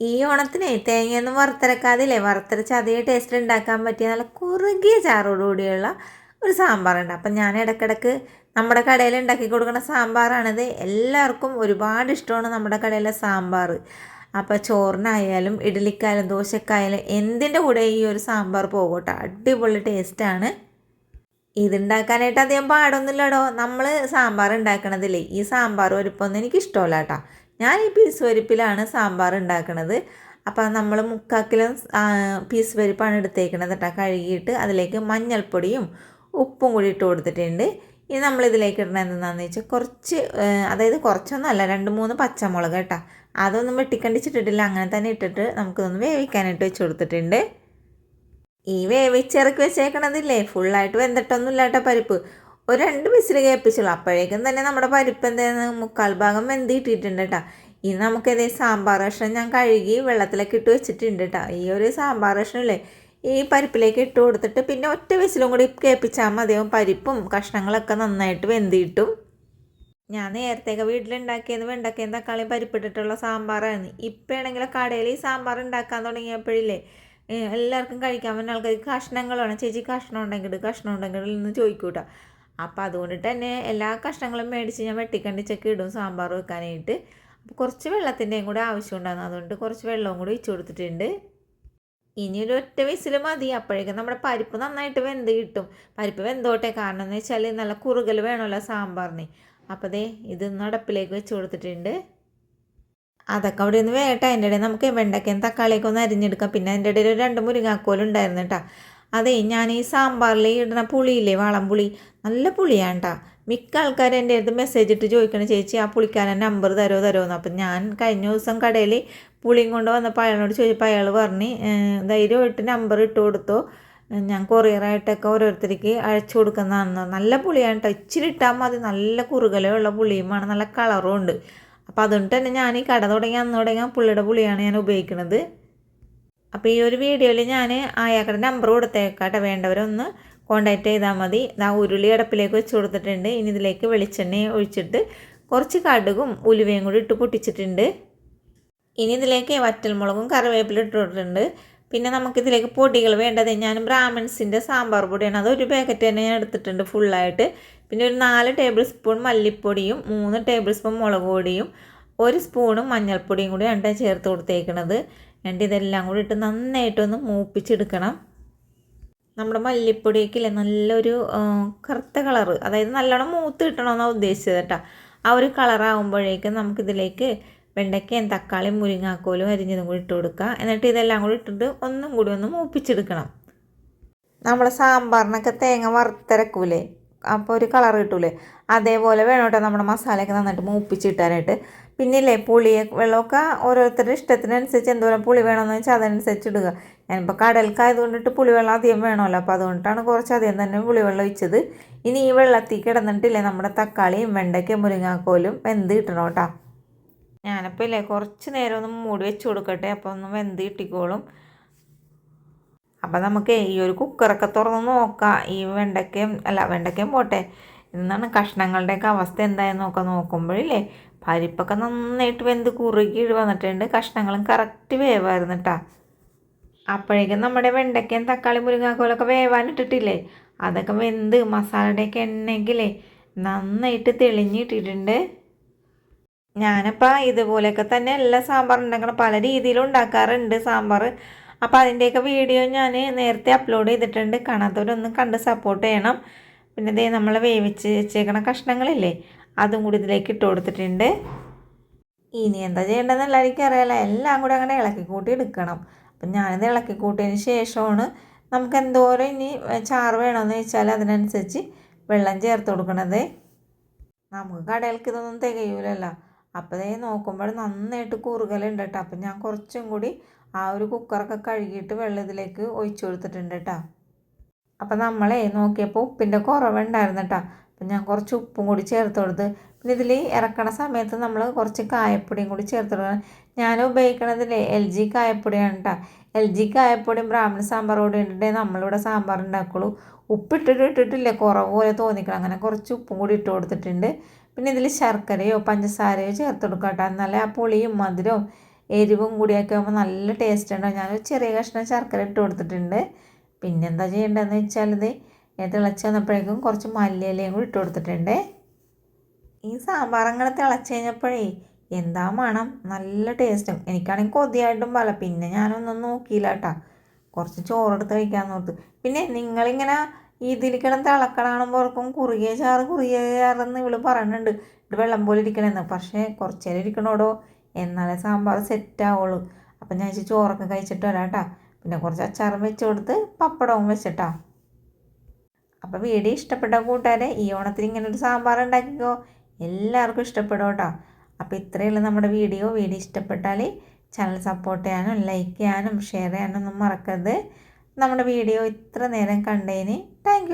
ഈ ഓണത്തിനെ തേങ്ങയൊന്നും വറുത്തരക്കാതില്ലേ വറുത്തരച്ച് അതേ ടേസ്റ്റ് ഉണ്ടാക്കാൻ പറ്റിയ നല്ല കുറുകിയ ചാറോടുകൂടിയുള്ള ഒരു സാമ്പാറുണ്ട്. അപ്പം ഞാൻ ഇടക്കിടക്ക് നമ്മുടെ കടയിൽ ഉണ്ടാക്കി കൊടുക്കുന്ന സാമ്പാറാണിത്. എല്ലാവർക്കും ഒരുപാട് ഇഷ്ടമാണ് നമ്മുടെ കടയിലെ സാമ്പാർ. അപ്പോൾ ചോറിനായാലും ഇഡ്ഡലിക്കായാലും ദോശക്കായാലും എന്തിന്റെ കൂടെ ഈ ഒരു സാമ്പാർ പോകട്ടെ? കേട്ടോ അടിപൊളി ടേസ്റ്റാണ് ഇതുണ്ടാക്കാനായിട്ട് അധികം പാടൊന്നുമില്ലടോ. നമ്മൾ സാമ്പാർ ഉണ്ടാക്കണതില്ലേ ഈ സാമ്പാർ ഒരുപ്പൊന്നും എനിക്ക് ഇഷ്ടമല്ല കേട്ടോ. ഞാൻ ഈ പീസ് പരിപ്പിലാണ് സാമ്പാർ ഉണ്ടാക്കുന്നത് അപ്പോൾ നമ്മൾ മുക്കാൽ കിലോ പീസ് പരിപ്പാണ് എടുത്തേക്കുന്നത് കേട്ടോ കഴുകിയിട്ട് അതിലേക്ക് മഞ്ഞൾപ്പൊടിയും ഉപ്പും കൂടി ഇട്ട് കൊടുത്തിട്ടുണ്ട്. ഇനി നമ്മളിതിലേക്ക് ഇടണത് എന്താണെന്ന് വെച്ചാൽ കുറച്ച് അതായത് കുറച്ചൊന്നും അല്ല രണ്ട് മൂന്ന് പച്ചമുളക് കേട്ടോ അതൊന്നും വെട്ടിക്കണ്ടിച്ചിട്ടിട്ടില്ല. അങ്ങനെ തന്നെ ഇട്ടിട്ട് നമുക്കിതൊന്ന് വേവിക്കാനായിട്ട് വെച്ച് കൊടുത്തിട്ടുണ്ട്. ഈ വേവിച്ചിറക്കി വെച്ചേക്കണതില്ലേ? ഫുള്ളായിട്ട് വെന്തിട്ടൊന്നും ഇല്ലാട്ട പരിപ്പ്. ഒരു രണ്ട് വിസിൽ കേൾപ്പിച്ചുള്ളൂ. അപ്പോഴേക്കും തന്നെ നമ്മുടെ പരിപ്പ് എന്തായിരുന്നു മുക്കാൽ ഭാഗം വെന്തിയിട്ടിട്ടുണ്ട് കേട്ടോ ഇനി നമുക്കിതേ സാമ്പാർ കഷ്ണം ഞാൻ കഴുകി വെള്ളത്തിലേക്ക് ഇട്ട് വെച്ചിട്ടുണ്ട് കേട്ടോ ഈ ഒരു സാമ്പാർ കഷ്ണമില്ലേ ഈ പരിപ്പിലേക്ക് ഇട്ട് കൊടുത്തിട്ട് പിന്നെ ഒറ്റ വിസിലും കൂടി കേൾപ്പിച്ചാൽ മതിയാവും പരിപ്പും കഷ്ണങ്ങളൊക്കെ നന്നായിട്ട് വെന്തിയിട്ടും ഞാൻ നേരത്തെയൊക്കെ വീട്ടിലുണ്ടാക്കിയത് വെണ്ടക്കയും തക്കാളിയും പരിപ്പിട്ടിട്ടുള്ള സാമ്പാറാണ്. ഇപ്പോഴാണെങ്കിൽ കടയിൽ ഈ സാമ്പാർ ഉണ്ടാക്കാൻ തുടങ്ങിയപ്പോഴില്ലേ എല്ലാവർക്കും കഴിക്കാൻ പറ്റുന്ന ആൾക്കാർക്ക് കഷ്ണങ്ങളാണ്. ചേച്ചി കഷ്ണം ഉണ്ടെങ്കിൽ കഷ്ണം ഉണ്ടെങ്കിൽ എന്ന് ചോദിക്കൂട്ടോ അപ്പം അതുകൊണ്ടിട്ട് തന്നെ എല്ലാ കഷ്ണങ്ങളും മേടിച്ച് ഞാൻ വെട്ടിക്കണ്ടിച്ചൊക്കെ ഇടും സാമ്പാർ വെക്കാനായിട്ട്. അപ്പോൾ കുറച്ച് വെള്ളത്തിന്റെയും കൂടെ ആവശ്യമുണ്ടായിരുന്നു അതുകൊണ്ട് കുറച്ച് വെള്ളവും കൂടി ഒഴിച്ചു കൊടുത്തിട്ടുണ്ട്. ഇനി ഒരു ഒറ്റ വിസിൽ മതി. അപ്പോഴേക്കും നമ്മുടെ പരിപ്പ് നന്നായിട്ട് വെന്ത് കിട്ടും. പരിപ്പ് വെന്തോട്ടെ. കാരണം എന്ന് വെച്ചാൽ നല്ല കുറുകൽ വേണമല്ലോ സാമ്പാറിന്. അപ്പോൾ ദേ ഇത് നടപ്പിലേക്ക് വെച്ച് കൊടുത്തിട്ടുണ്ട്. അതൊക്കെ അവിടെ നിന്ന് വേട്ട. അതിന്റെ ഇടയിൽ നമുക്ക് വെണ്ടക്കയും തക്കാളിയൊക്കെ ഒന്ന് അരിഞ്ഞെടുക്കാം. പിന്നെ അതിന്റെ ഇടയിൽ ഒരു രണ്ട് മുരിങ്ങാക്കോലുണ്ടായിരുന്നു കേട്ടോ. അതെ ഞാൻ ഈ സാമ്പാറിൽ ഇടുന്ന പുളിയില്ലേ പുളി? നല്ല പുളിയാണ് കേട്ടോ മിക്ക ആൾക്കാരും എന്റെ അടുത്ത് മെസ്സേജ് ഇട്ട് ചോദിക്കണ ചേച്ചി ആ പുളിക്കാരൻ നമ്പർ തരോ തരോന്ന്. അപ്പം ഞാൻ കഴിഞ്ഞ ദിവസം കടയിൽ പുളിയും കൊണ്ട് വന്നപ്പോൾ അയാളോട് ചോദിച്ചപ്പോൾ അയാൾ പറഞ്ഞ് ധൈര്യമായിട്ട് നമ്പർ ഇട്ട് കൊടുത്തോ. ഞാൻ കൊറിയറായിട്ടൊക്കെ ഓരോരുത്തർക്ക് അയച്ചു കൊടുക്കുന്നതാണ്. നല്ല പുളിയാണ് കേട്ടോ ഇച്ചിരി ഇട്ടാൽ മതി. നല്ല കുറുകലുള്ള പുളിയുമാണ്. നല്ല കളറും ഉണ്ട്. അപ്പോൾ അതുകൊണ്ട് തന്നെ ഞാൻ ഈ കട തുടങ്ങി അന്ന് തുടങ്ങി പുള്ളിയുടെ പുളിയാണ് ഞാൻ ഉപയോഗിക്കുന്നത് അപ്പോൾ ഈ ഒരു വീഡിയോയിൽ ഞാൻ അയാളുടെ നമ്പർ കൊടുത്തേക്കാട്ടെ. വേണ്ടവരൊന്ന് കോണ്ടാക്ട് ചെയ്താൽ മതി. ഇതാ ഉരുളി അടപ്പിലേക്ക് വെച്ച് കൊടുത്തിട്ടുണ്ട്. ഇനി ഇതിലേക്ക് വെളിച്ചെണ്ണ ഒഴിച്ചിട്ട് കുറച്ച് കടുകും ഉലുവയും കൂടി ഇട്ട് പൊട്ടിച്ചിട്ടുണ്ട്. ഇനി ഇതിലേക്ക് വറ്റൽമുളകും കറിവേപ്പിലും ഇട്ടിട്ടുണ്ട് പിന്നെ നമുക്കിതിലേക്ക് പൊടികൾ വേണ്ടത് ഞാൻ ബ്രാഹ്മിൺസിന്റെ സാമ്പാർ പൊടിയാണ്. അത് ഒരു പാക്കറ്റ് തന്നെ ഞാൻ എടുത്തിട്ടുണ്ട് ഫുള്ളായിട്ട് പിന്നെ ഒരു നാല് ടേബിൾ സ്പൂൺ മല്ലിപ്പൊടിയും മൂന്ന് ടേബിൾ സ്പൂൺ മുളക് പൊടിയും ഒരു സ്പൂണും മഞ്ഞൾപ്പൊടിയും കൂടി ആണ് ചേർത്ത് കൊടുത്തേക്കണത്. എന്നിട്ട് ഇതെല്ലാം കൂടി ഇട്ട് നന്നായിട്ടൊന്ന് മൂപ്പിച്ചെടുക്കണം. നമ്മുടെ മല്ലിപ്പൊടിയൊക്കെ നല്ലൊരു കറുത്ത കളറ് അതായത് നല്ലോണം മൂത്ത് കിട്ടണമെന്നാണ് ഉദ്ദേശിച്ചത് കേട്ടോ. ആ ഒരു കളറാകുമ്പോഴേക്കും നമുക്കിതിലേക്ക് വെണ്ടയ്ക്കയും തക്കാളിയും മുരിങ്ങാക്കോലും അരിഞ്ഞതും കൂടി ഇട്ട് കൊടുക്കുക എന്നിട്ട് ഇതെല്ലാം കൂടി ഇട്ടിട്ട് ഒന്നും കൂടി ഒന്ന് മൂപ്പിച്ചെടുക്കണം. നമ്മൾ സാമ്പാറിനൊക്കെ തേങ്ങ വറുത്തരക്കൂലേ? അപ്പോൾ ഒരു കളർ കിട്ടൂലേ. അതേപോലെ വേണം കേട്ടോ നമ്മുടെ മസാലയൊക്കെ നന്നായിട്ട് മൂപ്പിച്ചിട്ടാനായിട്ട്. പിന്നെ ഇല്ലേ പുളി വെള്ളമൊക്കെ ഓരോരുത്തരുടെ ഇഷ്ടത്തിനനുസരിച്ച് എന്തോരം പുളി വേണമെന്ന് വെച്ചാൽ അതനുസരിച്ച് ഇടുക. ഞാനിപ്പോൾ കടൽക്കായത് കൊണ്ടിട്ട് പുളിവെള്ളം അധികം വേണമല്ലോ അപ്പോൾ അതുകൊണ്ടാണ് കുറച്ച് അധികം തന്നെ പുളിവെള്ളം ഒഴിച്ചത്. ഇനി ഈ വെള്ളത്തിൽ കിടന്നിട്ടില്ലേ നമ്മുടെ തക്കാളിയും വെണ്ടയ്ക്കും മുരിങ്ങാക്കോലും വെന്ത് കിട്ടണം കേട്ടോ. ഞാനപ്പോൾ ഇല്ലേ കുറച്ച് നേരം ഒന്ന് മൂടി വെച്ച് കൊടുക്കട്ടെ അപ്പോൾ ഒന്ന് വെന്ത് കിട്ടിക്കോളും. അപ്പോൾ നമുക്ക് ഈ ഒരു കുക്കറൊക്കെ തുറന്ന് നോക്കാം. ഈ വെണ്ടയ്ക്കയും അല്ല വെണ്ടയ്ക്കയും പോട്ടെ. എന്നാണ് കഷ്ണങ്ങളുടെയൊക്കെ അവസ്ഥ എന്തായെന്ന് നോക്കാൻ നോക്കുമ്പോഴില്ലേ പരിപ്പൊക്കെ നന്നായിട്ട് വെന്ത് കുറുകി വന്നിട്ടുണ്ട്. കഷ്ണങ്ങളും കറക്റ്റ് വേവായിരുന്നു കേട്ടോ അപ്പോഴേക്കും നമ്മുടെ വെണ്ടയ്ക്കയും തക്കാളി മുരിങ്ങാക്കോലൊക്കെ വേവാനിട്ടിട്ടില്ലേ അതൊക്കെ വെന്ത് മസാലയുടെയൊക്കെ എണ്ണയെങ്കിലേ നന്നായിട്ട് തെളിഞ്ഞിട്ടിട്ടുണ്ട്. ഞാനിപ്പോൾ ഇതുപോലെയൊക്കെ തന്നെ എല്ലാ സാമ്പാർ ഉണ്ടാക്കണം പല രീതിയിലും ഉണ്ടാക്കാറുണ്ട്. സാമ്പാർ അപ്പോൾ അതിന്റെയൊക്കെ വീഡിയോ ഞാൻ നേരത്തെ അപ്ലോഡ് ചെയ്തിട്ടുണ്ട്. കാണാത്തവരൊന്നും കണ്ട് സപ്പോർട്ട് ചെയ്യണം. പിന്നെ ഇതേ നമ്മൾ വേവിച്ച് വെച്ചേക്കണ കഷ്ണങ്ങളില്ലേ അതും കൂടി ഇതിലേക്ക് ഇട്ട് കൊടുത്തിട്ടുണ്ട്. ഇനി എന്താ ചെയ്യേണ്ടതെന്ന് എല്ലാവർക്കും എല്ലാം കൂടി അങ്ങനെ ഇളക്കി കൂട്ടി എടുക്കണം. അപ്പം ഞാനിത് ഇളക്കി കൂട്ടിയതിന് ശേഷമാണ് നമുക്ക് എന്തോരം ഇനി ചാറ് വേണമെന്ന് വെച്ചാൽ അതിനനുസരിച്ച് വെള്ളം ചേർത്ത് കൊടുക്കണത്. നമുക്ക് കടയിലേക്ക് ഇതൊന്നും തികയൂലല്ലോ. അപ്പോൾ നോക്കുമ്പോൾ നന്നായിട്ട് കുറുകലുണ്ട് കേട്ടോ. അപ്പം ഞാൻ കുറച്ചും കൂടി ആ ഒരു കുക്കറൊക്കെ കഴുകിയിട്ട് വെള്ളം ഇതിലേക്ക് ഒഴിച്ചു കൊടുത്തിട്ടുണ്ട് കേട്ടോ അപ്പം നമ്മളെ നോക്കിയപ്പോൾ ഉപ്പിന്റെ കുറവുണ്ടായിരുന്നു കേട്ടോ അപ്പം ഞാൻ കുറച്ച് ഉപ്പും കൂടി ചേർത്ത് കൊടുത്ത് പിന്നെ ഇതിൽ ഇറക്കണ സമയത്ത് നമ്മൾ കുറച്ച് കായപ്പൊടിയും കൂടി ചേർത്ത് കൊടുക്കണം. ഞാൻ ഉപയോഗിക്കണതില്ലേ എൽ ജി കായപ്പൊടിയാണ് കേട്ടോ എൽ ജി കായപ്പൊടിയും ബ്രാഹ്മണ സാമ്പാർ പൊടി ഇട്ടിട്ടേ നമ്മളിവിടെ സാമ്പാർ ഉണ്ടാക്കുള്ളൂ. ഉപ്പിട്ടിട്ട് ഇട്ടിട്ടില്ലേ കുറവ് പോലെ തോന്നിക്കണം. അങ്ങനെ കുറച്ച് ഉപ്പും കൂടി ഇട്ട് കൊടുത്തിട്ടുണ്ട്. പിന്നെ ഇതിൽ ശർക്കരയോ പഞ്ചസാരയോ ചേർത്ത് കൊടുക്കാം കേട്ടോ എന്നാലേ ആ പുളിയും മധുരവും എരിവും കൂടിയൊക്കെ ആകുമ്പോൾ നല്ല ടേസ്റ്റ് ഉണ്ടാവും ഞാനൊരു ചെറിയ കഷ്ണം ശർക്കര ഇട്ട് കൊടുത്തിട്ടുണ്ട്. പിന്നെ എന്താ ചെയ്യേണ്ടതെന്ന് വെച്ചാൽ ഇത് തിളച്ച് വന്നപ്പോഴേക്കും കുറച്ച് മല്ലിയിലയും കൂടി ഇട്ട് കൊടുത്തിട്ടുണ്ട്. ഈ സാമ്പാർ തിളച്ച് കഴിഞ്ഞപ്പോഴേ എന്താ മണം? നല്ല ടേസ്റ്റും എനിക്കാണെങ്കിൽ കൊതിയായിട്ടും പല പിന്നെ ഞാനൊന്നും നോക്കിയില്ല കേട്ടോ കുറച്ച് ചോറെടുത്ത് കഴിക്കാൻ നോർത്ത് പിന്നെ നിങ്ങളിങ്ങനെ ഇതിൽ കിടന്ന് തിളക്കണാണുമ്പോൾ ഓർക്കും കുറുകിയ ചാറ് കുറുകിയ ചാറെന്ന് ഇവൾ പറയുന്നുണ്ട് ഇത് വെള്ളം പോലെ ഇരിക്കണമെന്ന് പക്ഷേ കുറച്ചേരം ഇരിക്കണോടോ? എന്നാലേ സാമ്പാർ സെറ്റ് ആവുള്ളൂ അപ്പം ഞാൻ ഇച്ചിരി ചോറൊക്കെ കഴിച്ചിട്ട് വരാം കേട്ടോ പിന്നെ കുറച്ച് അച്ചാറും വെച്ച് കൊടുത്ത് പപ്പടവും വെച്ചിട്ടാ. അപ്പോൾ വീഡിയോ ഇഷ്ടപ്പെട്ട കൂട്ടുകാരെ ഈ ഓണത്തിന് ഇങ്ങനെ ഒരു സാമ്പാർ ഉണ്ടാക്കിക്കോ. എല്ലാവർക്കും ഇഷ്ടപ്പെടും കേട്ടോ. അപ്പോൾ ഇത്രയേ ഉള്ളൂ നമ്മുടെ വീഡിയോ. വീഡിയോ ഇഷ്ടപ്പെട്ടാൽ ചാനൽ സപ്പോർട്ട് ചെയ്യാനും ലൈക്ക് ചെയ്യാനും ഷെയർ ചെയ്യാനും ഒന്നും മറക്കരുത്. നമ്മുടെ വീഡിയോ ഇത്ര നേരം കണ്ടതിന് താങ്ക്